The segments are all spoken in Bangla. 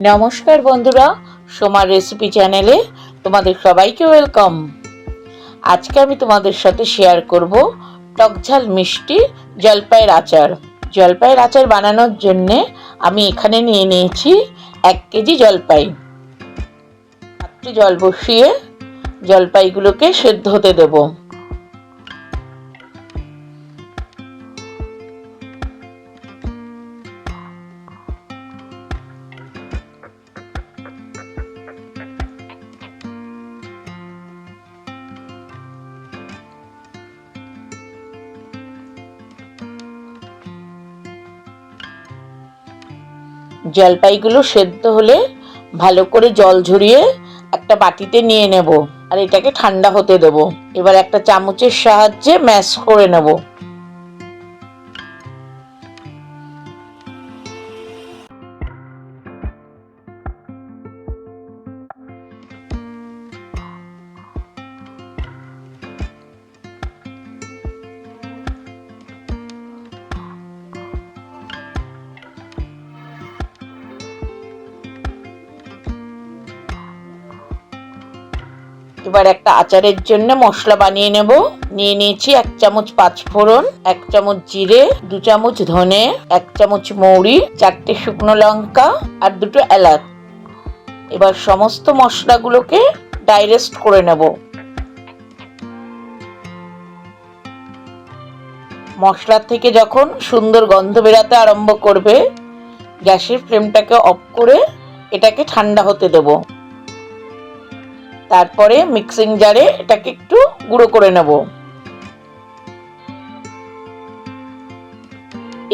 নমস্কার বন্ধুরা, সোমার রেসিপি চ্যানেলে তোমাদের সবাইকে ওয়েলকাম আজকে আমি তোমাদের সাথে শেয়ার করব টকঝাল মিষ্টি জলপাইয়ের আচার। জলপাইয়ের আচার বানানোর জন্যে আমি এখানে নিয়ে নিয়েছি এক কেজি জলপাই। পাত্রে জল বসিয়ে জলপাইগুলোকে সেদ্ধ হতে দেবো। জলপাইগুলো সেদ্ধ হলে ভালো করে জল ঝরিয়ে একটা বাটিতে নিয়ে নেব। আর এটাকে ঠান্ডা হতে দেব। এবার একটা চামচের সাহায্যে ম্যাশ করে নেব। এবার একটা আচারের জন্য মশলা বানিয়ে নেব। নিয়ে নিয়েছি এক চামচ পাঁচ ফোড়ন এক চামচ জিরে, দু চামচ ধনে, এক চামচ মৌরি, চারটে শুকনো লঙ্কা আর দুটো এলাচ। এবার সমস্ত মশলাগুলোকে ডাইরেস্ট করে নেব। মশলা থেকে যখন সুন্দর গন্ধ বেরাতে আরম্ভ করবে, গ্যাসের ফ্লেমটাকে অফ করে এটাকে ঠান্ডা হতে দেবো। তারপরে মিক্সিং জারে এটাকে একটু গুঁড়ো করে নেব।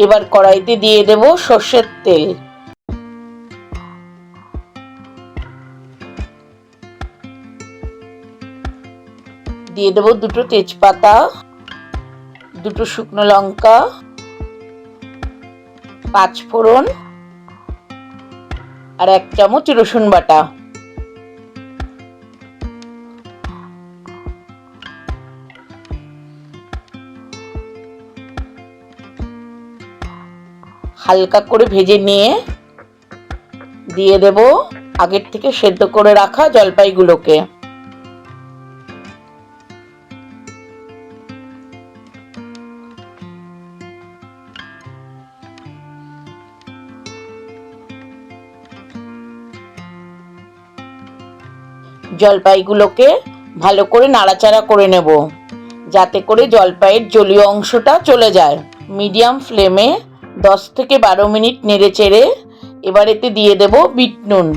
এবার কড়াইতে দিয়ে দেব সর্ষের তেল। দিয়ে দেব দুটো তেজপাতা, দুটো শুকনো লঙ্কা, পাঁচ ফোড়ন আর এক চামচ রসুন বাটা। হালকা করে ভেজে নিয়ে দিয়ে দেব আগের থেকে সেদ্ধ করে রাখা জলপাইগুলোকে। জলপাইগুলোকে ভালো করে নাড়াচাড়া করে নেব, যাতে করে জলপাইয়ের জলীয় অংশটা চলে যায়। মিডিয়াম ফ্লেমে দশ থেকে বারো মিনিট নেড়ে চেড়ে এবার এতে দিয়ে দেব বিট নুন।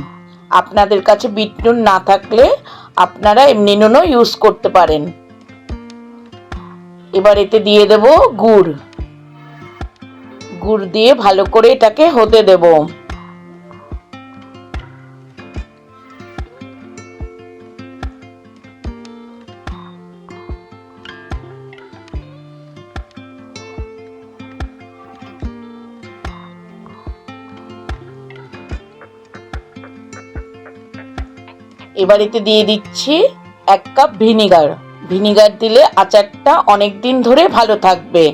আপনাদের কাছে বিট নুন না থাকলে আপনারা এমনি নুনও ইউজ করতে পারেন। এবার এতে দিয়ে দেব গুড়। গুড় দিয়ে ভালো করে এটাকে হতে দেবো। এবার এতে দিয়ে দিচ্ছি এক কাপ ভিনিগার। ভিনিগার দিলে আচারটা অনেক দিন ধরে ভালো থাকবে।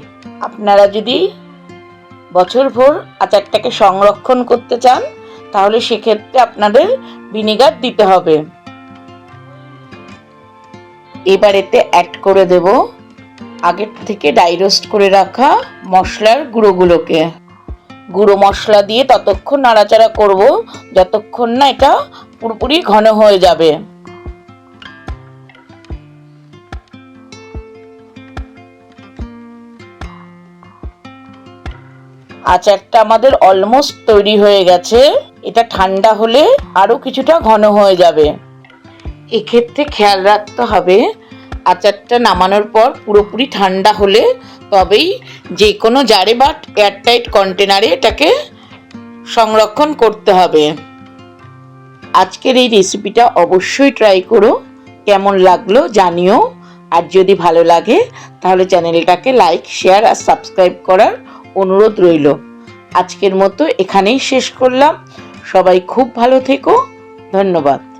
আপনারা যদি বছরভর আচারটাকে সংরক্ষণ করতে চান, তাহলে সেক্ষেত্রে আপনাদের ভিনিগার দিতে হবে। এবার এতে অ্যাড করে দেব আগের থেকে ডাইরোস্ট করে রাখা মশলার গুঁড়োগুলোকে। গুঁড়ো মশলা দিয়ে ততক্ষণ নাড়াচাড়া করব, যতক্ষণ না এটা পুরোপুরি ঘন হয়ে যাবে। আচারটা আমাদের অলমোস্ট তৈরি হয়ে গেছে। এটা ঠান্ডা হলে আরও কিছুটা ঘন হয়ে যাবে। এক্ষেত্রে খেয়াল রাখতে হবে, আচারটা নামানোর পর পুরোপুরি ঠান্ডা হলে তবেই যে কোনো জারে বা এয়ারটাইট কন্টেনারে এটাকে সংরক্ষণ করতে হবে। আজকের এই রেসিপিটা অবশ্যই ট্রাই করো। কেমন লাগল জানিও। আর যদি ভালো লাগে, তাহলে চ্যানেলটাকে লাইক শেয়ার আর সাবস্ক্রাইব করার অনুরোধ রইল। আজকের মতো এখানেই শেষ করলাম। সবাই খুব ভালো থেকো। ধন্যবাদ।